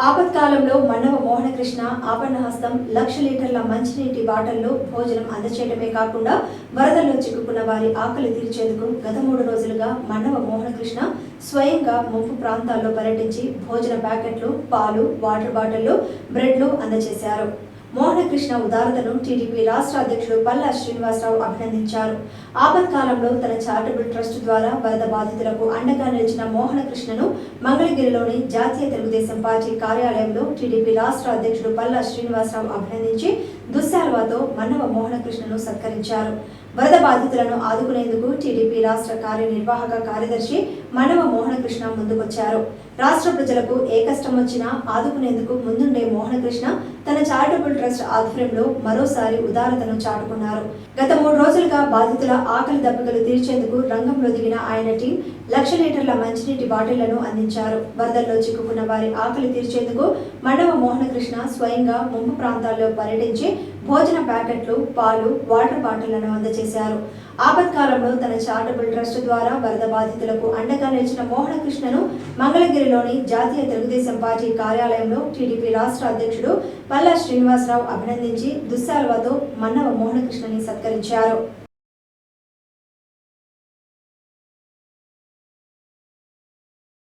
ఆపత్కాలంలో మన్నవ మోహనకృష్ణ ఆపన్నహస్తం లక్ష లీటర్ల మంచినీటి బాటల్లో భోజనం అందచేయడమే కాకుండా వరదల్లో చిక్కుకున్న వారి ఆకలి తీర్చేందుకు గత మూడు రోజులుగా మన్నవ మోహనకృష్ణ స్వయంగా ముంపు ప్రాంతాల్లో పర్యటించి భోజన ప్యాకెట్లు పాలు వాటర్ బాటిళ్ళు బ్రెడ్లు అందజేశారు మోహనకృష్ణ ఉదారతను టీడీపీ రాష్ట్ర అధ్యక్షుడు పల్లా శ్రీనివాసరావు అభినందించారు. ఆపత్కాలంలో తన చారిటబుల్ ట్రస్ట్ ద్వారా వరద బాధితులకు అండగా నిలిచిన మోహనకృష్ణను మంగళగిరిలోని జాతీయ తెలుగుదేశం పార్టీ కార్యాలయంలో టీడీపీ రాష్ట్ర అధ్యక్షుడు పల్లా శ్రీనివాసరావు అభినందించి దుస్సాల్వాతో మన్నవ మోహనకృష్ణను సత్కరించారు. వరద బాధితులను ఆదుకునేందుకు టీడీపీ రాష్ట్ర కార్యనిర్వాహక కార్యదర్శి మనవ మోహనకృష్ణ ముందుకొచ్చారు. రాష్ట్ర ప్రజలకు ఏ కష్టం వచ్చినా ఆదుకునేందుకు ముందుండే మోహనకృష్ణ తన చారిటబుల్ ట్రస్ట్ ఆధ్వర్యంలో మరోసారి ఉదారతను చాటుకున్నారు. గత మూడు రోజులుగా బాధితుల ఆకలి దెబ్బలు తీర్చేందుకు రంగంలో దిగిన ఆయన టీం లక్ష లీటర్ల మంచినీటి బాటిళ్ళను అందించారు. వరదల్లో చిక్కుకున్న వారి ఆకలి తీర్చేందుకు మండవ మోహనకృష్ణ స్వయంగా ముంపు ప్రాంతాల్లో పర్యటించి భోజన ప్యాకెట్లు పాలు వాటర్ బాటిళ్ళను అందజేశారు. ఆపత్కాలంలో తన చారిటబుల్ ట్రస్ట్ ద్వారా వరద బాధితులకు అండగా నిలిచిన మోహనకృష్ణను మంగళగిరిలోని జాతీయ తెలుగుదేశం పార్టీ కార్యాలయంలో టీడీపీ రాష్ట్ర అధ్యక్షుడు పల్లా శ్రీనివాసరావు అభినందించి దుస్సాల్వాతో మన్నవ మోహనకృష్ణని సత్కరించారు.